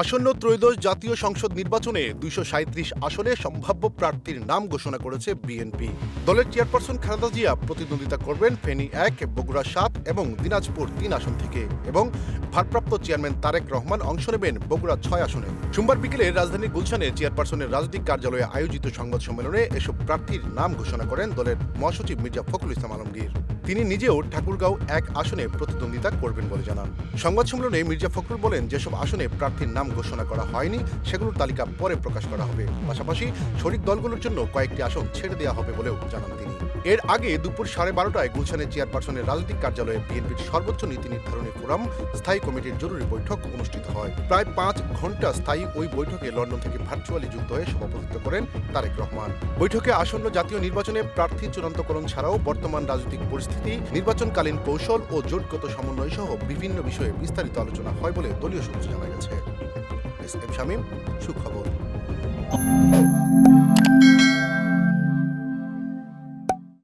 আসন্ন ত্রয়োদশ জাতীয় সংসদ নির্বাচনে দুইশো সাঁত্রিশ আসনে সম্ভাব্য প্রার্থীর নাম ঘোষণা করেছে বিএনপি। দলের চেয়ারপারসন খালেদা জিয়া প্রতিদ্বন্দ্বিতা করবেন ফেনী এক, বগুড়া সাত এবং দিনাজপুর তিন আসন থেকে এবং ভারপ্রাপ্ত চেয়ারম্যান তারেক রহমান অংশ নেবেন বগুড়া ছয় আসনে। সোমবার বিকেলে রাজধানীর গুলশানে চেয়ারপারসনের রাজনৈতিক কার্যালয়ে আয়োজিত সংবাদ সম্মেলনে এসব প্রার্থীর নাম ঘোষণা করেন দলের মহাসচিব মির্জা ফখরুল ইসলাম আলমগীর। তিনি নিজেও ঠাকুরগাঁও এক আসনে প্রতিদ্বন্দ্বিতা করবেন বলে জানান। সংবাদ সম্মেলনে মির্জা ফখরুল বলেন, যেসব আসনে প্রার্থীর নাম ঘোষণা করা হয়নি, সেগুলোর তালিকা পরে প্রকাশ করা হবে। পাশাপাশি শরিক দলগুলোর জন্য কয়েকটি আসন ছেড়ে দেওয়া হবে বলেও জানান তিনি। এর আগে দুপুর সাড়ে বারোটায় গুলশানের চেয়ারপারসনের রাজনৈতিক কার্যালয়ে বিএনপির সর্বোচ্চ নীতি নির্ধারণী ফোরাম, স্থায়ী কমিটির জরুরি বৈঠক অনুষ্ঠিত হয়। প্রায় পাঁচ ঘণ্টা স্থায়ী ওই বৈঠকে লন্ডন থেকে ভার্চুয়ালি যুক্ত হয়ে সভাপতিত্ব করেন তারেক রহমান। বৈঠকে আসন্ন জাতীয় নির্বাচনে প্রার্থী চূড়ান্তকরণ ছাড়াও বর্তমান রাজনৈতিক পরিস্থিতি, নির্বাচনকালীন কৌশল ও জোটগত সমন্বয় সহ বিভিন্ন বিষয়ে বিস্তারিত আলোচনা হয় বলে দলীয় সূত্রে জানা গেছে। এস এম শামীম সুখবর।